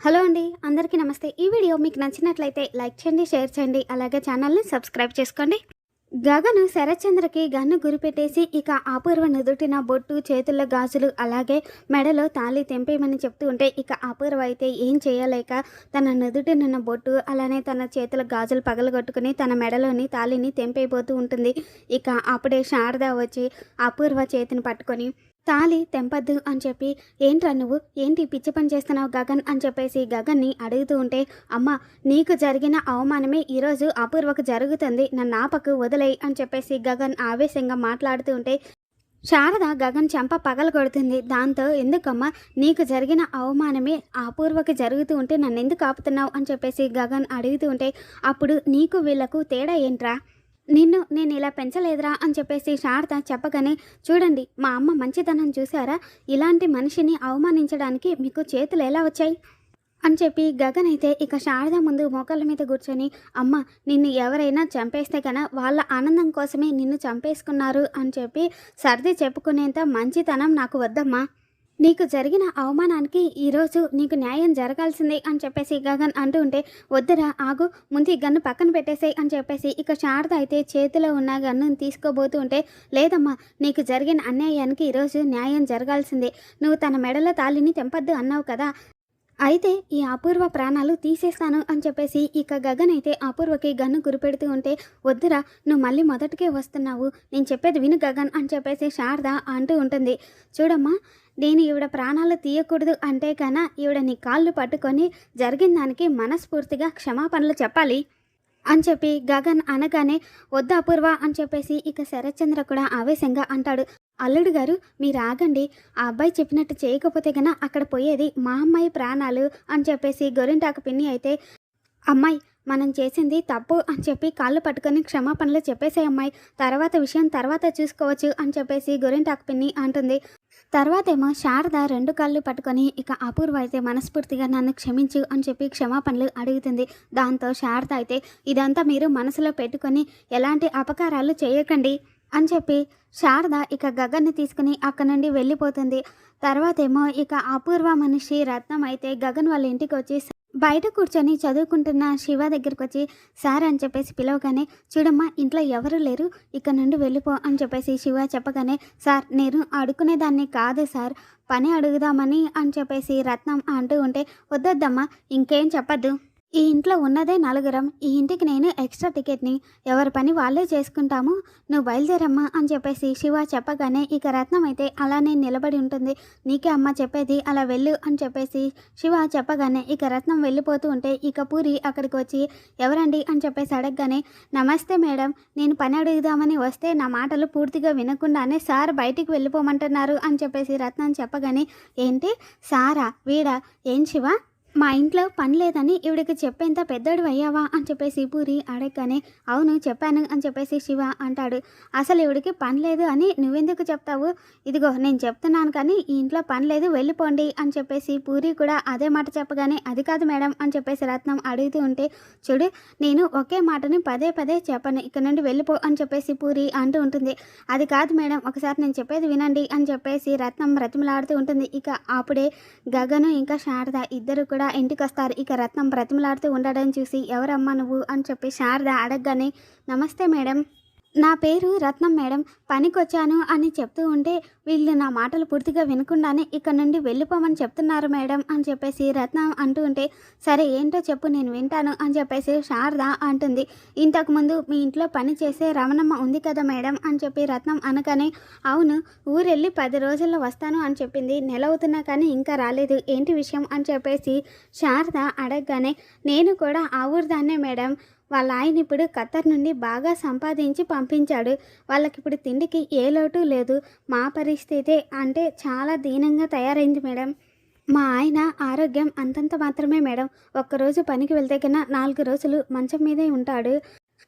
Hello అండి అందరికీ నమస్తే. ఈ వీడియో మీకు నచ్చినట్లయితే లైక్ చేయండి షేర్ చేయండి అలాగే ఛానల్ని సబ్స్క్రైబ్ చేసుకోండి. గగను శరత్చంద్రకి గన్ను గురిపెట్టేసి ఇక అపూర్వ నుదుటిన బొట్టు చేతుల్లో గాజులు అలాగే మెడలో తాళి తెంపేయమని చెప్తూ ఉంటే ఇక అపూర్వ అయితే ఏం చేయలేక తన నుదుటినున్న బొట్టు అలానే తన చేతుల గాజులు పగలగొట్టుకుని తన మెడలోని తాళిని తెంపైపోతూ ఉంటుంది. ఇక అప్పుడే శారద వచ్చి అపూర్వ చేతిని పట్టుకొని తాళి తెంపద్దు అని చెప్పి ఏంట్రా నువ్వు? ఏంటి పిచ్చి పని చేస్తున్నావు గగన్? అని చెప్పేసి గగన్ని అడుగుతూ ఉంటే అమ్మ నీకు జరిగిన అవమానమే ఈరోజు అపూర్వకు జరుగుతుంది. నన్ను ఆపకు వదిలేయి అని చెప్పేసి గగన్ ఆవేశంగా మాట్లాడుతూ ఉంటే శారద గగన్ చెంప పగల కొడుతుంది. దాంతో ఎందుకమ్మా? నీకు జరిగిన అవమానమే అపూర్వకి జరుగుతూ ఉంటే నన్ను ఎందుకు ఆపుతున్నావు? అని చెప్పేసి గగన్ అడుగుతూ ఉంటే అప్పుడు నీకు వీళ్ళకు తేడా ఏంట్రా? నిన్ను నేను ఇలా పెంచలేదురా అని చెప్పేసి శారద చెప్పగానే చూడండి మా అమ్మ మంచితనం చూసారా ఇలాంటి మనిషిని అవమానించడానికి మీకు చేతులు ఎలా వచ్చాయి? అని చెప్పి గగన్ అయితే ఇక శారద ముందు మోకాళ్ళ మీద కూర్చొని అమ్మ నిన్ను ఎవరైనా చంపేస్తే కన వాళ్ళ ఆనందం కోసమే నిన్ను చంపేసుకున్నారు అని చెప్పి సర్ది చెప్పుకునేంత మంచితనం నాకు వద్దమ్మా. నీకు జరిగిన అవమానానికి ఈరోజు నీకు న్యాయం జరగాల్సిందే అని చెప్పేసి గగన్ అంటూ ఉంటే వద్దురా ఆగు ముందు ఈ గన్ను పక్కన పెట్టేసేయ్ అని చెప్పేసి ఇక శారద అయితే చేతిలో ఉన్న గన్నును తీసుకోబోతూ ఉంటే లేదమ్మా నీకు జరిగిన అన్యాయానికి ఈరోజు న్యాయం జరగాల్సిందే. నువ్వు తన మెడల తాళిని తెంపద్దు అన్నావు కదా. అయితే ఈ అపూర్వ ప్రాణాలు తీసేస్తాను అని చెప్పేసి ఇక గగన్ అయితే అపూర్వకి గన్ను గురిపెడుతూ ఉంటే వద్దురా నువ్వు మళ్ళీ మొదటికే వస్తున్నావు. నేను చెప్పేది విను గగన్ అని చెప్పేసి శారద అంటూ ఉంటుంది. చూడమ్మా నేను ఈవిడ ప్రాణాలు తీయకూడదు అంటే కన ఈవిడ నీ కాళ్ళు పట్టుకొని జరిగిన దానికి మనస్ఫూర్తిగా క్షమాపణలు చెప్పాలి అని చెప్పి గగన్ అనగానే వద్ద అపూర్వ అని చెప్పేసి ఇక శరత్చంద్ర కూడా ఆవేశంగా అంటాడు. అల్లుడు గారు మీరు ఆగండి. ఆ అబ్బాయి చెప్పినట్టు చేయకపోతే గన అక్కడ పోయేది మా అమ్మాయి ప్రాణాలు అని చెప్పేసి గొరింటాకు పిన్ని అయితే అమ్మాయి మనం చేసింది తప్పు అని చెప్పి కాళ్ళు పట్టుకొని క్షమాపణలు చెప్పేసే అమ్మాయి. తర్వాత విషయం తర్వాత చూసుకోవచ్చు అని చెప్పేసి గొరింటాకు పిన్ని అంటుంది. తర్వాతేమో శారద రెండు కాళ్ళు పట్టుకొని ఇక అపూర్వ అయితే మనస్ఫూర్తిగా నన్ను క్షమించు అని చెప్పి క్షమాపణలు అడుగుతుంది. దాంతో శారద అయితే ఇదంతా మీరు మనసులో పెట్టుకొని ఎలాంటి అపకారాలు చేయకండి అని చెప్పి శారద ఇక గగన్ని తీసుకుని అక్కడ నుండి వెళ్ళిపోతుంది. తర్వాతేమో ఇక అపూర్వ మనిషి రత్నం అయితే గగన్ వాళ్ళ ఇంటికి వచ్చి బయట కూర్చొని చదువుకుంటున్న శివ దగ్గరికి వచ్చి సార్ అని చెప్పేసి పిలవగానే చూడమ్మా ఇంట్లో ఎవరు లేరు ఇక్కడ నుండి వెళ్ళిపో అని చెప్పేసి శివ చెప్పగానే సార్ నేను అడుకునేదాన్ని కాదు సార్ పని అడుగుదామని అని చెప్పేసి రత్నం అంటూ ఉంటే వద్దొద్దమ్మా ఇంకేం చెప్పద్దు. ఈ ఇంట్లో ఉన్నదే నలుగురం. ఈ ఇంటికి నేను ఎక్స్ట్రా టికెట్ని. ఎవరి పని వాళ్ళే చేసుకుంటాము. నువ్వు బయలుదేరమ్మా అని చెప్పేసి శివ చెప్పగానే ఇక రత్నం అయితే అలానే నిలబడి ఉంటుంది. నీకే అమ్మ చెప్పేది అలా వెళ్ళు అని చెప్పేసి శివ చెప్పగానే ఇక రత్నం వెళ్ళిపోతూ ఉంటే ఇక పూరి అక్కడికి వచ్చి ఎవరండి అని చెప్పేసి అడగగానే నమస్తే మేడం నేను పని అడుగుదామని వస్తే నా మాటలు పూర్తిగా వినకుండానే సార్ బయటికి వెళ్ళిపోమంటున్నారు అని చెప్పేసి రత్నం చెప్పగానే ఏంటి? సారా? వీడా? ఏం శివ? మా ఇంట్లో పని లేదని ఇవిడికి చెప్పేంత పెద్దడు అయ్యావా అని చెప్పేసి పూరి అడగగానే అవును చెప్పాను అని చెప్పేసి శివ అంటాడు. అసలు ఇవిడికి పని లేదు అని నువ్వెందుకు చెప్తావు? ఇదిగో నేను చెప్తున్నాను కానీ ఈ ఇంట్లో పని లేదు వెళ్ళిపోండి అని చెప్పేసి పూరి కూడా అదే మాట చెప్పగానే అది కాదు మేడం అని చెప్పేసి రత్నం అడుగుతూ ఉంటే చూడు నేను ఒకే మాటని పదే పదే చెప్పను ఇక్కడ నుండి వెళ్ళిపో అని చెప్పేసి పూరి అంటూ ఉంటుంది. అది కాదు మేడం ఒకసారి నేను చెప్పేది వినండి అని చెప్పేసి రత్నం బ్రతిమలాడుతూ ఉంటుంది. ఇక అప్పుడే గగను ఇంకా శారద ఇద్దరు కూడా ఇంటికి వస్తారు ఇక రత్నం బ్రతిమలాడుతూ ఉండడం చూసి ఎవరమ్మా నువ్వు? అని చెప్పి శారద అడగగానే నమస్తే మేడం. నా పేరు రత్నం మేడం పనికొచ్చాను అని చెప్తూ ఉంటే వీళ్ళు నా మాటలు పూర్తిగా వినకుండానే ఇక్కడ నుండి వెళ్ళిపోమని చెప్తున్నారు మేడం అని చెప్పేసి రత్నం అంటూ ఉంటే సరే ఏంటో చెప్పు నేను వింటాను అని చెప్పేసి శారద అంటుంది. ఇంతకుముందు మీ ఇంట్లో పని చేసే రమణమ్మ ఉంది కదా మేడం అని చెప్పి రత్నం అనగానే అవును ఊరెళ్ళి పది రోజుల్లో వస్తాను అని చెప్పింది. నెల అవుతున్నా కానీ ఇంకా రాలేదు. ఏంటి విషయం అని చెప్పేసి శారద అడగగానే నేను కూడా ఆ ఊరు దాన్నే మేడం. వాళ్ళ ఆయన ఇప్పుడు ఖత్తర్ నుండి బాగా సంపాదించి పంపించాడు. వాళ్ళకి ఇప్పుడు తిండికి ఏ లోటు లేదు. మా పరిస్థితి అంటే చాలా దీనంగా తయారైంది మేడం. మా ఆయన ఆరోగ్యం అంతంత మాత్రమే మేడం. ఒక్కరోజు పనికి వెళ్తే కన్నా నాలుగు రోజులు మంచం మీదే ఉంటాడు.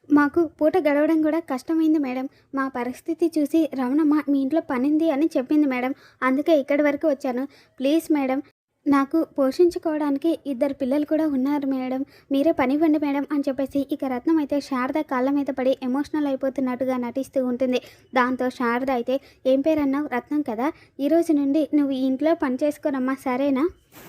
మాకు పూట గడవడం కూడా కష్టమైంది మేడం. మా పరిస్థితి చూసి రమణమ్మ మీ ఇంట్లో పనింది అని చెప్పింది మేడం. అందుకే ఇక్కడి వరకు వచ్చాను. ప్లీజ్ మేడం నాకు పోషించుకోవడానికి ఇద్దరు పిల్లలు కూడా ఉన్నారు మేడం. మీరే పనివ్వండి మేడం అని చెప్పేసి ఇక రత్నం అయితే శారద కాళ్ళ మీద పడి ఎమోషనల్ అయిపోతున్నట్టుగా నటిస్తూ ఉంటుంది. దాంతో శారద అయితే ఏం పేరన్నావు? రత్నం కదా? ఈరోజు నుండి నువ్వు ఈ ఇంట్లో పని చేసుకోనమ్మా సరేనా?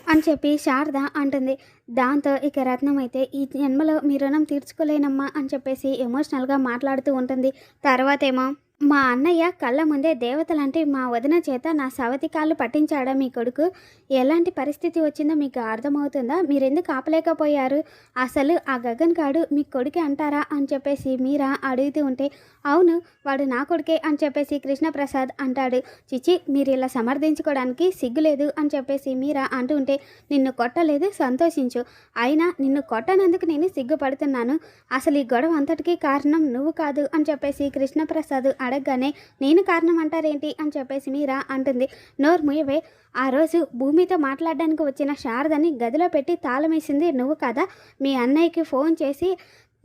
అని చెప్పి శారద అంటుంది. దాంతో ఇక రత్నం అయితే ఈ జన్మలో మీ రుణం తీర్చుకోలేనమ్మా అని చెప్పేసి ఎమోషనల్గా మాట్లాడుతూ ఉంటుంది. తర్వాతేమో మా అన్నయ్య కళ్ళ ముందే దేవతలంటే మా వదిన చేత నా సవతి కాళ్ళు పట్టించాడా మీ కొడుకు? ఎలాంటి పరిస్థితి వచ్చిందో మీకు అర్థమవుతుందా? మీరెందుకు ఆపలేకపోయారు? అసలు ఆ గగన్ గాడు మీ కొడుకే అంటారా అని చెప్పేసి మీరా అడుగుతూ ఉంటే అవును వాడు నా కొడుకే అని చెప్పేసి కృష్ణప్రసాద్ అంటాడు. చిచి మీరు ఇలా సమర్థించుకోవడానికి సిగ్గులేదు అని చెప్పేసి మీరా అంటూ ఉంటే నిన్ను కొట్టలేదు సంతోషించు. అయినా నిన్ను కొట్టనందుకు నేను సిగ్గుపడుతున్నాను. అసలు ఈ గొడవ అంతటికీ కారణం నువ్వు కాదు అని చెప్పేసి కృష్ణప్రసాద్ అడగగానే నేను కారణం అంటారేంటి అని చెప్పేసి మీరా అంటుంది. నోరు ఆ రోజు భూమితో మాట్లాడడానికి వచ్చిన శారదని గదిలో పెట్టి తాళమేసింది నువ్వు కదా. మీ అన్నయ్యకి ఫోన్ చేసి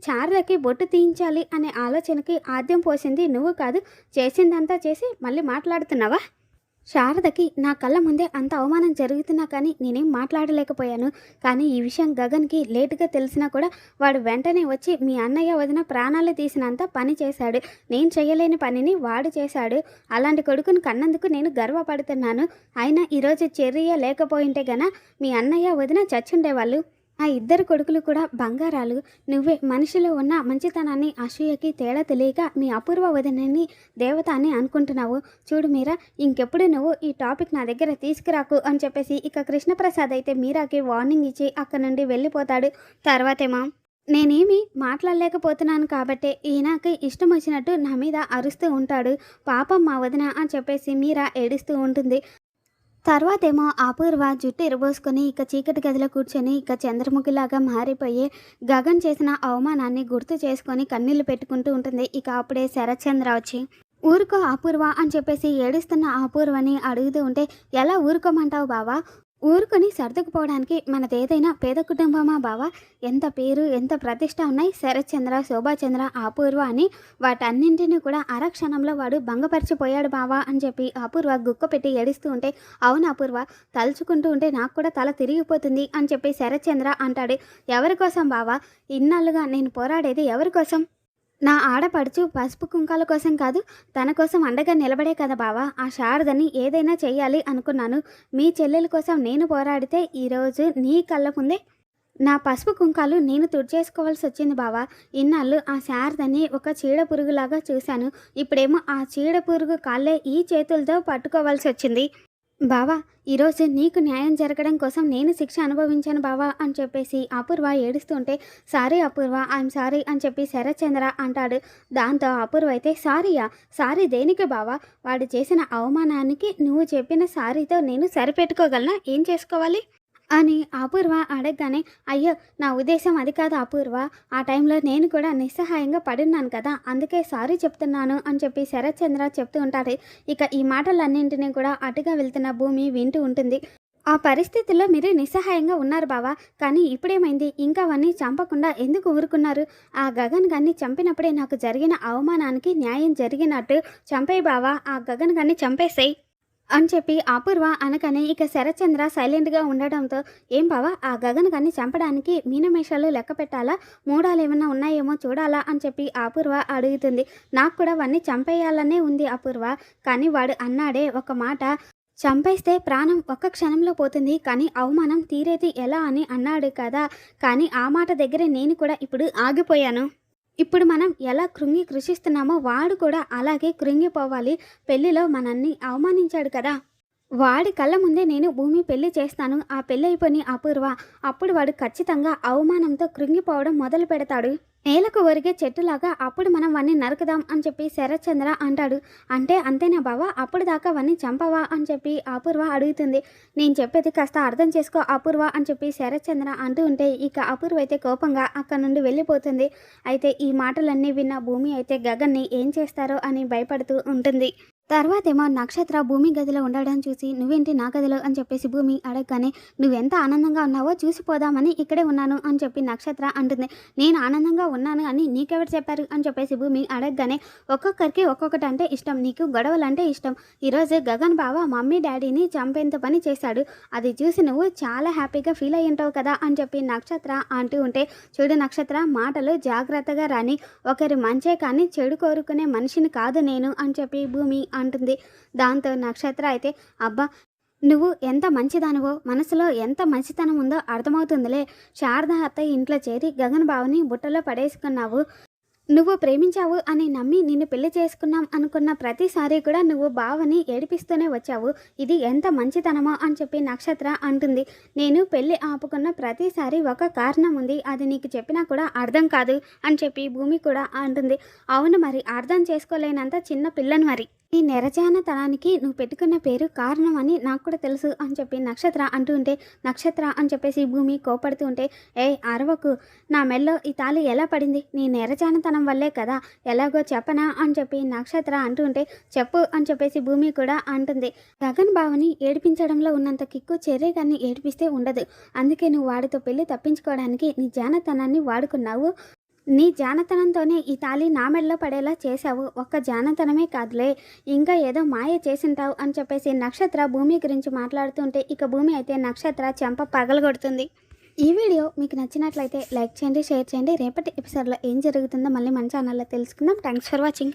శారదకి బొట్టు తీయించాలి అనే ఆలోచనకి ఆద్యం పోసింది నువ్వు కాదు. చేసిందంతా చేసి మళ్ళీ మాట్లాడుతున్నావా? శారదకి నా కళ్ళ ముందే అంత అవమానం జరుగుతున్నా కానీ నేనేం మాట్లాడలేకపోయాను. కానీ ఈ విషయం గగన్కి లేటుగా తెలిసినా కూడా వాడు వెంటనే వచ్చి మీ అన్నయ్య వదిన ప్రాణాలు తీసినంత పని చేశాడు. నేను చేయలేని పనిని వాడు చేశాడు. అలాంటి కొడుకుని కన్నందుకు నేను గర్వపడుతున్నాను. అయినా ఈరోజు చర్య లేకపోయింటే గన మీ అన్నయ్య వదిన చచ్చుండేవాళ్ళు. ఆ ఇద్దరు కొడుకులు కూడా బంగారాలు. నువ్వే మనిషిలో ఉన్న మంచితనాన్ని అసూయకి తేడా తెలియక మీ అపూర్వ వదినని దేవత అని అనుకుంటున్నావు. చూడు మీరా ఇంకెప్పుడు నువ్వు ఈ టాపిక్ నా దగ్గర తీసుకురాకు అని చెప్పేసి ఇక కృష్ణప్రసాద్ అయితే మీరాకి వార్నింగ్ ఇచ్చి అక్కడ నుండి వెళ్ళిపోతాడు. తర్వాతేమో? నేనేమి మాట్లాడలేకపోతున్నాను కాబట్టే ఈయనకి ఇష్టం వచ్చినట్టు నా మీద అరుస్తూ ఉంటాడు. పాపం మా వదిన అని చెప్పేసి మీరా ఏడుస్తూ ఉంటుంది. తర్వాతేమో అపూర్వ జుట్టు ఇరబోసుకొని ఇక చీకటి గదిలో కూర్చొని ఇక చంద్రముఖిలాగా మారిపోయి గగన్ చేసిన అవమానాన్ని గుర్తు చేసుకొని కన్నీళ్ళు పెట్టుకుంటూ ఉంటుంది. ఇక అప్పుడే శరత్చంద్ర వచ్చి ఊరుకో అపూర్వ అని చెప్పేసి ఏడుస్తున్న అపూర్వని అడుగుతూ ఉంటే ఎలా ఊరుకోమంటావు బావా? ఊరుకొని సర్దుకుపోవడానికి మనదేదైనా పేద కుటుంబమా బావా? ఎంత పేరు ఎంత ప్రతిష్ట ఉన్నాయి? శరత్చంద్ర శోభాచంద్ర అపూర్వ అని వాటన్నింటినీ కూడా అరక్షణంలో వాడు భంగపరిచిపోయాడు బావా అని చెప్పి అపూర్వ గుక్క పెట్టి ఏడుస్తూ ఉంటే అవును అపూర్వ తలుచుకుంటూ ఉంటే నాకు కూడా తల తిరిగిపోతుంది అని చెప్పి శరత్చంద్ర అంటాడు. ఎవరి కోసం బావా? ఇన్నాళ్ళుగా నేను పోరాడేది ఎవరి కోసం? నా ఆడపడుచు పసుపు కుంకాల కోసం కాదు తన కోసం అండగా నిలబడే కదా బావా. ఆ శారదని ఏదైనా చేయాలి అనుకున్నాను. మీ చెల్లెల కోసం నేను పోరాడితే ఈరోజు నీ కళ్ళ ముందే నా పసుపు కుంకాలు నేను తుడిచేసుకోవాల్సి వచ్చింది బావా. ఇన్నాళ్ళు ఆ శారదని ఒక చీడ పురుగులాగా చూశాను. ఇప్పుడేమో ఆ చీడ పురుగు కాళ్ళే ఈ చేతులతో పట్టుకోవాల్సి వచ్చింది. బావా ఈరోజు నీకు న్యాయం జరగడం కోసం నేను శిక్ష అనుభవించాను బావా అని చెప్పేసి అపూర్వ ఏడుస్తుంటే సారీ అపూర్వ ఐఎమ్ సారీ అని చెప్పి శరత్చంద్ర అంటాడు. దాంతో అపూర్వ అయితే సారీయా? సారీ దేనికి బావా? వాడు చేసిన అవమానానికి నువ్వు చెప్పిన సారీతో నేను సరిపెట్టుకోగలనా? ఏం చేసుకోవాలి? అని అపూర్వ అడగగానే అయ్యో నా ఉద్దేశం అది కాదు అపూర్వ. ఆ టైంలో నేను కూడా నిస్సహాయంగా పడున్నాను కదా అందుకే సారీ చెప్తున్నాను అని చెప్పి శరత్చంద్ర చెప్తూ ఉంటాడు ఇక ఈ మాటలన్నింటినీ కూడా అటుగా వెళ్తున్న భూమి వింటూ ఉంటుంది. ఆ పరిస్థితుల్లో మీరు నిస్సహాయంగా ఉన్నారు బావా కానీ ఇప్పుడేమైంది? ఇంకా అవన్నీ చంపకుండా ఎందుకు ఊరుకున్నారు? ఆ గగన్ గన్ని చంపినప్పుడే నాకు జరిగిన అవమానానికి న్యాయం జరిగినట్టు చంపేయి బావా ఆ గగన్ గన్ని చంపేసేయి. అని చెప్పి అపూర్వ అనగానే ఇక శరత్చంద్ర సైలెంట్గా ఉండడంతో ఏం బావా ఆ గగన్ చంపడానికి మీనమేషాలు లెక్క పెట్టాలా? మూడాలు ఏమైనా ఉన్నాయేమో చూడాలా? అని చెప్పి అపూర్వ అడుగుతుంది. నాకు కూడా అవన్నీ చంపేయాలనే ఉంది అపూర్వ కానీ వాడు అన్నాడే ఒక మాట చంపేస్తే ప్రాణం ఒక్క క్షణంలో పోతుంది కానీ అవమానం తీరేది ఎలా? అని అన్నాడు కదా కానీ ఆ మాట దగ్గరే నేను కూడా ఇప్పుడు ఆగిపోయాను. ఇప్పుడు మనం ఎలా కృంగి కృషిస్తున్నామో వాడు కూడా అలాగే కృంగిపోవాలి. పెళ్ళిలో మనల్ని అవమానించాడు కదా. వాడి కళ్ళ ముందే నేను భూమి పెళ్ళి చేస్తాను. ఆ పెళ్ళి అయిపోయి అపూర్వ అప్పుడు వాడు ఖచ్చితంగా అవమానంతో కృంగిపోవడం మొదలు పెడతాడు నేలకు ఒరిగే చెట్టులాగా అప్పుడు మనం వాన్ని నరుకుదాం అని చెప్పి శరత్చంద్ర అంటాడు. అంటే అంతేనా బావా? అప్పుడు దాకా వాన్ని చంపవా అని చెప్పి అపూర్వ అడుగుతుంది. నేను చెప్పేది కాస్త అర్థం చేసుకో అపూర్వ అని చెప్పి శరత్చంద్ర అంటూ ఉంటే ఇక అపూర్వ అయితే కోపంగా అక్కడ నుండి వెళ్ళిపోతుంది. అయితే ఈ మాటలన్నీ విన్న భూమి అయితే గగన్ని ఏం చేస్తారో అని భయపడుతూ ఉంటుంది. తర్వాతేమో నక్షత్ర భూమి గదిలో ఉండడం చూసి నువ్వేంటి నా గదిలో? అని చెప్పేసి భూమి అడగగానే నువ్వెంత ఆనందంగా ఉన్నావో చూసిపోదామని ఇక్కడే ఉన్నాను అని చెప్పి నక్షత్ర అంటుంది. నేను ఆనందంగా ఉన్నాను అని నీకెవరు చెప్పారు? అని చెప్పేసి భూమి అడగగానే ఒక్కొక్కరికి ఒక్కొక్కటి అంటే ఇష్టం నీకు గొడవలు అంటే ఇష్టం. ఈరోజు గగన్ బావ మమ్మీ డాడీని చంపేంత పని చేశాడు. అది చూసి నువ్వు చాలా హ్యాపీగా ఫీల్ అయ్యి ఉంటావు కదా అని చెప్పి నక్షత్ర అంటూ ఉంటే చూడు నక్షత్ర మాటలు జాగ్రత్తగా రాని ఒకరి మంచే కానీ చెడు కోరుకునే మనిషిని కాదు నేను అని చెప్పి భూమి అంటుంది. దాంతో నక్షత్ర అయితే అబ్బా నువ్వు ఎంత మంచిదానివో మనసులో ఎంత మంచితనం ఉందో అర్థమవుతుందిలే. శారద అత్తయ్య ఇంట్లో చేరి గగన్ బావని బుట్టలో పడేసుకున్నావు. నువ్వు ప్రేమించావు అని నమ్మి నిన్ను పెళ్ళి చేసుకున్నాం అనుకున్న ప్రతిసారి కూడా నువ్వు బావని ఏడిపిస్తూనే వచ్చావు. ఇది ఎంత మంచితనమో అని చెప్పి నక్షత్ర అంటుంది. నేను పెళ్ళి ఆపుకున్న ప్రతిసారి ఒక కారణం ఉంది. అది నీకు చెప్పినా కూడా అర్థం కాదు అని చెప్పి భూమి కూడా అంటుంది. అవును మరి అర్థం చేసుకోలేనంత చిన్న పిల్లని మరి. ఈ నెరజానతనానికి నువ్వు పెట్టుకున్న పేరు కారణం అని నాకు కూడా తెలుసు అని చెప్పి నక్షత్ర అంటూ ఉంటే నక్షత్ర అని చెప్పేసి భూమి కోపడుతూ ఉంటే ఏ అరవకు నా మెల్లో ఈ తాళి ఎలా పడింది? నీ నెరజానతనం వల్లే కదా ఎలాగో చెప్పనా? అని చెప్పి నక్షత్ర అంటూ ఉంటే చెప్పు అని చెప్పేసి భూమి కూడా అంటుంది. గగన్ బావని ఏడిపించడంలో ఉన్నంత కిక్కు చెర్రీ గారిని ఏడిపిస్తే ఉండదు. అందుకే నువ్వు వాడితో పెళ్ళి తప్పించుకోవడానికి నీ జానతనాన్ని వాడుకున్నావు. నీ జానతనంతోనే ఈ తాళి నా మెడలో పడేలా చేశావు. ఒక్క జానతనమే కాదులే ఇంకా ఏదో మాయ చేసింటావు అని చెప్పేసి నక్షత్ర భూమి గురించి మాట్లాడుతుంటే ఇక భూమి అయితే నక్షత్ర చెంప పగలగొడుతుంది. ఈ వీడియో మీకు నచ్చినట్లయితే లైక్ చేయండి షేర్ చేయండి. రేపటి ఎపిసోడ్లో ఏం జరుగుతుందో మళ్ళీ మన ఛానల్లో తెలుసుకుందాం. Thanks for watching